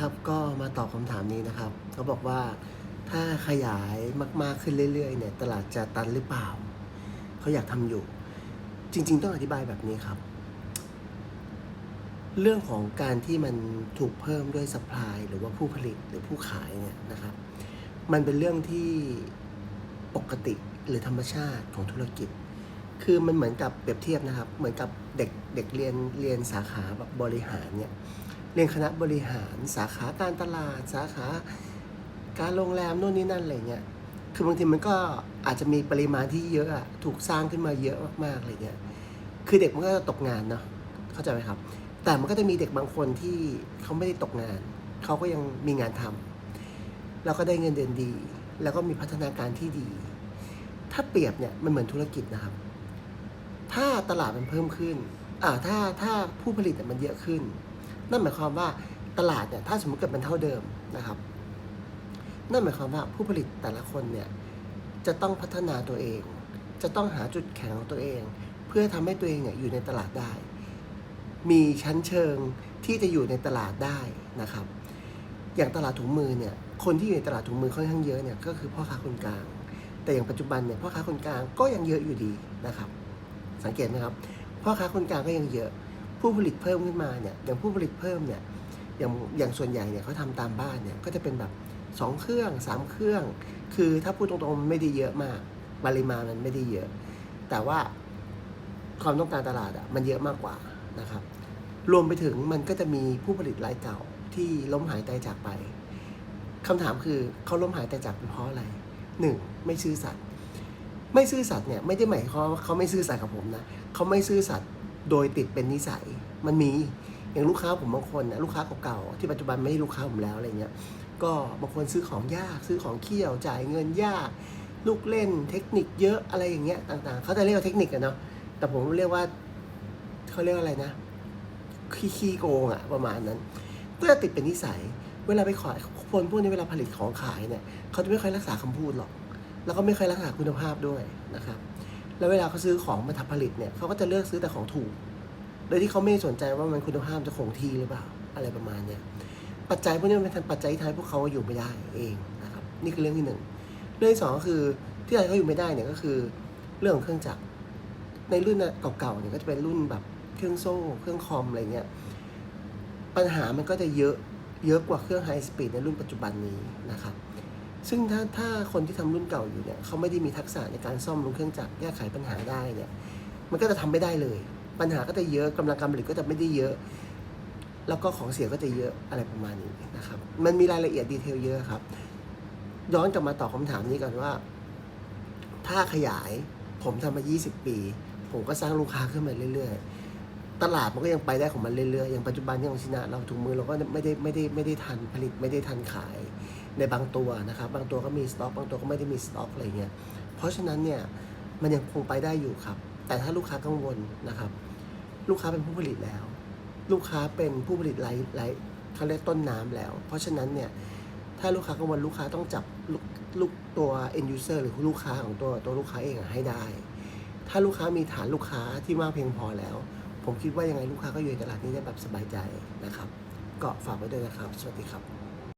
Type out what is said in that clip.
ครับก็มาตอบคำถามนี้นะครับเขาบอกว่าถ้าขยายมาก ๆ ขึ้นเรื่อย ๆ เนี่ยตลาดจะตันหรือเปล่า เขาอยากทำอยู่ จริง ๆ ต้องอธิบายแบบนี้ครับ เรื่องของการที่มันถูกเพิ่มด้วยสป라이หรือว่าผู้ผลิตหรือผู้ขายเนี่ยนะครับ มันเป็นเรื่องที่ปกติหรือธรรมชาติของธุรกิจ คือมันเหมือนกับเปรียบเทียบนะครับ เหมือนกับเด็กเด็กเรียนเรียนสาขาแบบบริหารเนี่ย เรียนคณะบริหาร สาขาการตลาด สาขาการโรงแรมโน่นนี่นั่นอะไรเงี้ย คือบางทีมันก็อาจจะมีปริมาณที่เยอะอะถูกสร้างขึ้นมาเยอะมากๆอะไรเงี้ย คือเด็กมันก็จะตกงานเนาะ เข้าใจไหมครับ แต่มันก็จะมีเด็กบางคนที่เขาไม่ได้ตกงาน เขาก็ยังมีงานทำแล้วก็ได้เงินเดือนดี แล้วก็มีพัฒนาการที่ดี ถ้าเปรียบเนี่ยมันเหมือนธุรกิจนะครับ ถ้าตลาดมันเพิ่มขึ้น อ่า ถ้า ถ้าผู้ผลิตมันเยอะขึ้น นั่นหมายความว่าตลาดเนี่ยถ้าสมมติเกิดมันเท่าเดิมนะครับ นั่นหมายความว่าผู้ผลิตแต่ละคนเนี่ยจะต้องพัฒนาตัวเอง จะต้องหาจุดแข็งของตัวเอง เพื่อทำให้ตัวเองเนี่ยอยู่ในตลาดได้ มีชั้นเชิงที่จะอยู่ในตลาดได้นะครับ อย่างตลาดถุงมือเนี่ยคนที่อยู่ในตลาดถุงมือค่อนข้างเยอะเนี่ยก็คือพ่อค้าคนกลาง แต่อย่างปัจจุบันเนี่ยพ่อค้าคนกลางก็ยังเยอะอยู่ดีนะครับ สังเกตไหมครับพ่อค้าคนกลางก็ยังเยอะ ผู้ผลิตเพิ่มขึ้นมาเนี่ยอย่างผู้ผลิตเพิ่มเนี่ยอย่างอย่างส่วนใหญ่เนี่ยเขาทำตามบ้านเนี่ยก็จะเป็นแบบ 2 เครื่อง 3 เครื่อง คือถ้าพูดตรงๆมันไม่ได้เยอะมากปริมาณมันไม่ได้เยอะ แต่ว่าความต้องการตลาดอะมันเยอะมากกว่านะครับรวมไปถึงมันก็จะมีผู้ผลิตรายเก่าที่ล้มหายตายจากไปคำถามคือเขาล้มหายตายจากเพราะอะไรหนึ่งไม่ซื่อสัตย์ไม่ซื่อสัตย์เนี่ยไม่ได้หมายความว่าเขาไม่ซื่อสัตย์กับผมนะเขาไม่ซื่อสัตย์ โดยติดเป็นนิสัยมันมีอย่างลูกค้าผมบางคนนะลูกค้าเก่าๆที่ปัจจุบันไม่ใช่ลูกค้าผมแล้วอะไรเงี้ยก็บางคนซื้อของยากซื้อของเคี่ยวจ่ายเงินยาก ลูกเล่นเทคนิคเยอะอะไรอย่างเงี้ยต่างๆเขาจะเรียกว่าเทคนิคกันเนาะแต่ผมเรียกว่าเขาเรียกว่าอะไรนะขี้ขี้โกงอะประมาณนั้น ก็จะติดเป็นนิสัย เวลาไปขายคนพวกนี้เวลาผลิตของขายเนี่ยเขาจะไม่ค่อยรักษาคำพูดหรอก แล้วก็ไม่ค่อยรักษาคุณภาพด้วยนะครับ แล้วเวลาเขาซื้อของมาทำผลิตเนี่ยเขาก็จะเลือกซื้อแต่ของถูก โดยที่เขาไม่สนใจว่ามันคุณภาพจะคงที่หรือเปล่า อะไรประมาณเนี้ยปัจจัยพวกนี้มันเป็นปัจจัยที่ทำให้พวกเขาอยู่ไม่ได้เองนะครับนี่คือเรื่องที่หนึ่งเรื่องที่สองก็คือที่ทำให้เขาอยู่ไม่ได้เนี่ยก็คือเรื่องของเครื่องจักรในรุ่นเก่าๆเนี่ยก็จะเป็นรุ่นแบบเครื่องโซ่ เครื่องคอมอะไรเงี้ยปัญหามันก็จะเยอะเยอะกว่าเครื่องไฮสปีดในรุ่นปัจจุบันนี้นะครับ ซึ่งถ้าถ้าคนที่ทำรุ่นเก่าอยู่เนี่ยเขาไม่ได้มีทักษะในการซ่อมลงเครื่องจักรแก้ไขปัญหาได้เนี่ยมันก็จะทำไม่ได้เลย ปัญหาก็จะเยอะกำลังการผลิตก็จะไม่ได้เยอะ แล้วก็ของเสียก็จะเยอะอะไรประมาณนี้นะครับ มันมีรายละเอียดดีเทลเยอะครับ ย้อนกลับมาตอบคำถามนี้ก่อนว่า ถ้าขยายผมทำมา 20 ปี ผมก็สร้างลูกค้าขึ้นมาเรื่อย ๆ ตลาดมันก็ยังไปได้ของมันเรื่อยๆอย่างปัจจุบันที่ของชินะเราถุงมือเราก็ไม่ได้ไม่ได้ไม่ได้ทันผลิตไม่ได้ทันขาย ในบางตัวนะครับ บางตัวก็มีสต็อกบางตัวก็ไม่ได้มีสต็อกอะไรเงี้ยเพราะฉะนั้นเนี่ยมันยังคงไปได้อยู่ครับ แต่ถ้าลูกค้ากังวลนะครับ ลูกค้าเป็นผู้ผลิตแล้ว ลูกค้าเป็นผู้ผลิตไร้ไร้เขาเรียกต้นน้ำแล้ว เพราะฉะนั้นเนี่ยถ้าลูกค้ากังวลลูกค้าต้องจับลูกลูกตัว end user หรือลูกค้าของตัวตัวลูกค้าเองให้ได้ ถ้าลูกค้ามีฐานลูกค้าที่มากเพียงพอแล้ว ผมคิดว่ายังไงลูกค้าก็อยู่ในตลาดนี้ได้แบบสบายใจนะครับ ก็ฝากไว้ด้วยนะครับ สวัสดีครับ